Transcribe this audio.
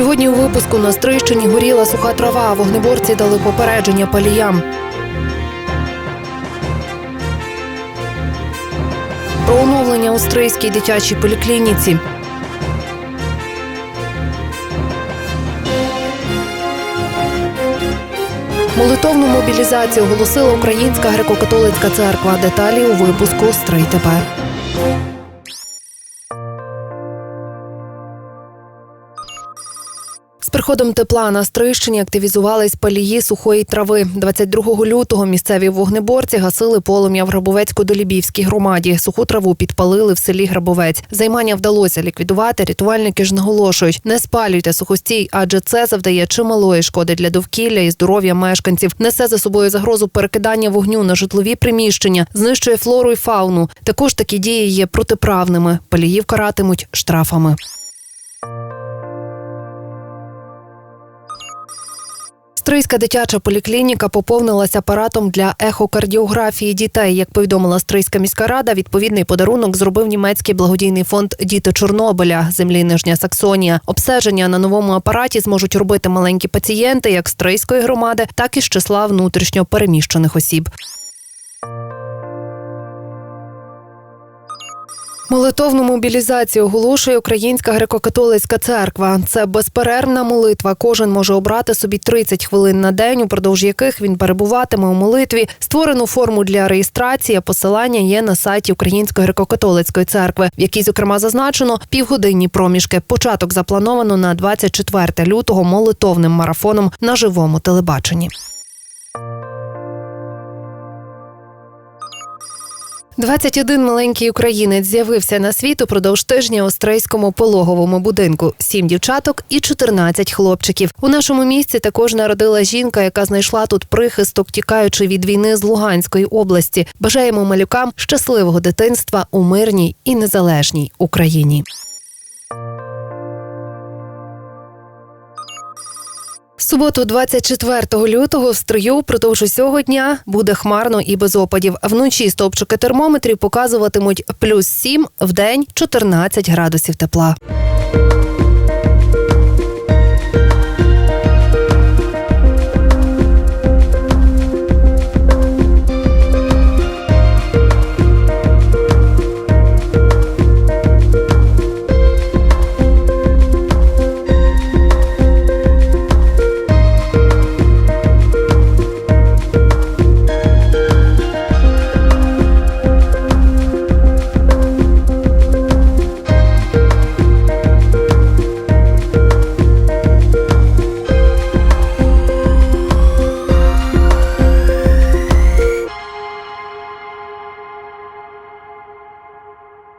Сьогодні у випуску на Стрийщині горіла суха трава, вогнеборці дали попередження паліям. Про оновлення у Стрийській дитячій поліклініці. Молитовну мобілізацію оголосила Українська греко-католицька церква. Деталі у випуску Стрий тепер. З приходом тепла на Стрийщині активізувались палії сухої трави. 22 лютого місцеві вогнеборці гасили полум'я в Грабовецько-Долібівській громаді. Суху траву підпалили в селі Грабовець. Займання вдалося ліквідувати. Рятувальники ж наголошують: не спалюйте сухостій, адже це завдає чималої шкоди для довкілля і здоров'я мешканців. Несе за собою загрозу перекидання вогню на житлові приміщення, знищує флору і фауну. Також такі дії є протиправними. Паліїв каратимуть штрафами. Стрийська дитяча поліклініка поповнилася апаратом для ехокардіографії дітей. Як повідомила Стрийська міська рада, відповідний подарунок зробив німецький благодійний фонд Діти Чорнобиля, землі Нижня Саксонія. Обстеження на новому апараті зможуть робити маленькі пацієнти як з Стрийської громади, так і з числа внутрішньо переміщених осіб. Молитовну мобілізацію оголошує Українська греко-католицька церква. Це безперервна молитва. Кожен може обрати собі 30 хвилин на день, упродовж яких він перебуватиме у молитві. Створену форму для реєстрації. Посилання є на сайті Української греко-католицької церкви, в якій зокрема зазначено півгодинні проміжки. Початок заплановано на 24 лютого молитовним марафоном на живому телебаченні. 21 маленький українець з'явився на світ упродовж тижня у стрейському пологовому будинку. Сім дівчаток і 14 хлопчиків. У нашому місці також народила жінка, яка знайшла тут прихисток, тікаючи від війни з Луганської області. Бажаємо малюкам щасливого дитинства у мирній і незалежній Україні. Суботу, 24 лютого, в стрию впродовж усього дня буде хмарно і без опадів. Вночі стовпчики термометрів показуватимуть плюс 7, в день 14 градусів тепла.